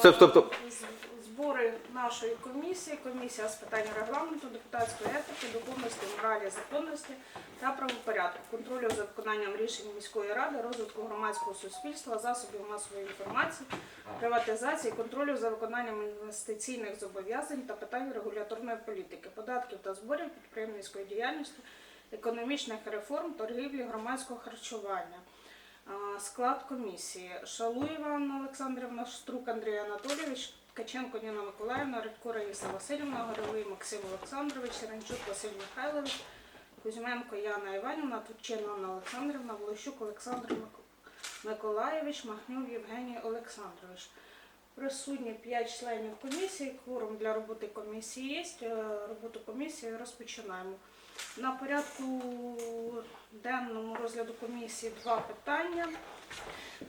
Стоп, стоп, стоп. збори нашої комісії, комісія з питань регламенту, депутатської етики, духовності, моралі, законності та правопорядку, контролю за виконанням рішень міської ради, розвитку громадського суспільства, засобів масової інформації, приватизації, контролю за виконанням інвестиційних зобов'язань та питань регуляторної політики, податків та зборів, підприємницької діяльності, економічних реформ, торгівлі, громадського харчування. Склад комісії Шалуєва Анна Олександрівна, Штрук Андрій Анатолійович, Ткаченко Ніна Миколаївна, Редько Раїса Васильівна, Горовий Максим Олександрович, Сіренчук Василь Михайлович, Кузьменко Яна Іванівна, Турчина Анна Олександрівна, Волощук Олександр Миколаївич, Махнюв Євгеній Олександрович. Присутні 5 членів комісії. Кворум для роботи комісії є. Е, Роботу комісії розпочинаємо. На порядку денному розгляду комісії два питання.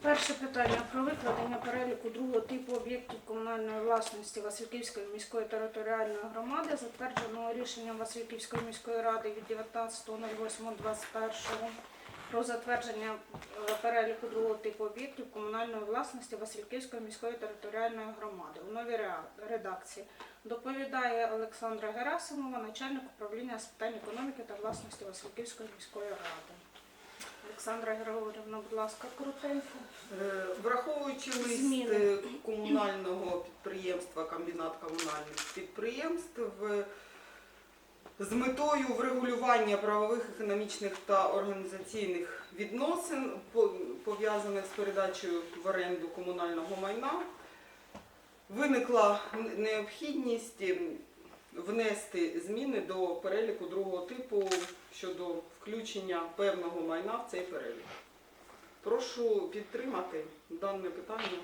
Перше питання про викладення переліку другого типу об'єктів комунальної власності Васильківської міської територіальної громади, затвердженого рішенням Васильківської міської ради від 19.08.21 про затвердження е, переліку другого типу об'єктів комунальної власності Васильківської міської територіальної громади у новій редакції. Доповідає Олександра Герасимова, начальник управління з питань економіки та власності Васильківської міської ради. Олександра Григорівна, будь ласка, коротенько. Е, Враховуючи лист Зміни. е, комунального підприємства, комбінат комунальних підприємств з метою врегулювання правових, економічних та організаційних відносин, по- пов'язаних з передачею в оренду комунального майна, виникла необхідність ем, внести зміни до переліку другого типу щодо включення певного майна в цей перелік. Прошу підтримати дане питання.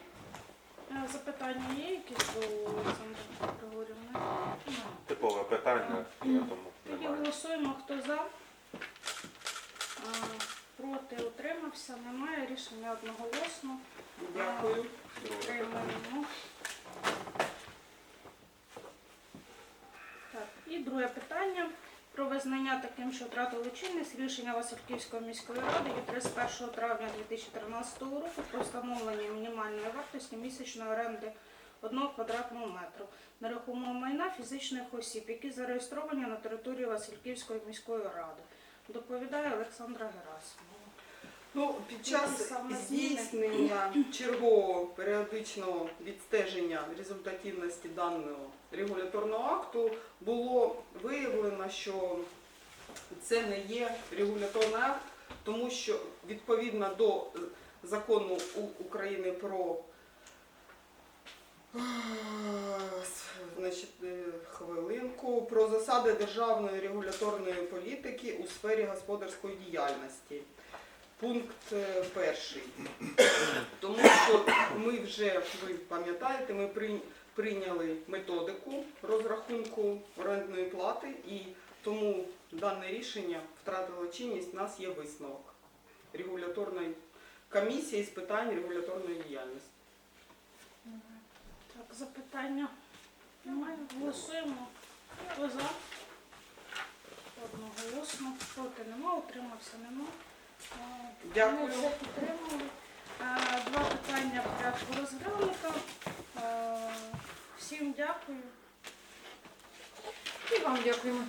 Е, Запитання є якісь до Олександра Григорівни? Типове питання, Тоді немає. Голосуємо, хто за. Проти утримався, немає. Рішення одноголосно. Дякую. Друге Так, і друге питання. Про визнання таким, що втратило чинність рішення Васильківської міської ради від 31 травня 2013 року про встановлення мінімальної вартості місячної оренди 1 квадратного метру нерухомого майна фізичних осіб, які зареєстровані на території Васильківської міської ради. Доповідає Олександра Герасимова. Ну, під час саме здійснення чергового періодичного відстеження результативності даного регуляторного акту було виявлено, що це не є регуляторний акт, тому що відповідно до закону України про значить, е, хвилинку про засади державної регуляторної політики у сфері господарської діяльності. Пункт е, перший. Тому що ми вже, ви пам'ятаєте, ми прийняли методику розрахунку орендної плати і тому дане рішення втратило чинність, у нас є висновок регуляторної комісії з питань регуляторної діяльності. Запитання немає. Голосуємо. Хто за? Одноголосно. Проти нема, утримався нема. Дякую. Ми все підтримали. Два питання в порядку розглянуто. Всім дякую. І вам дякуємо.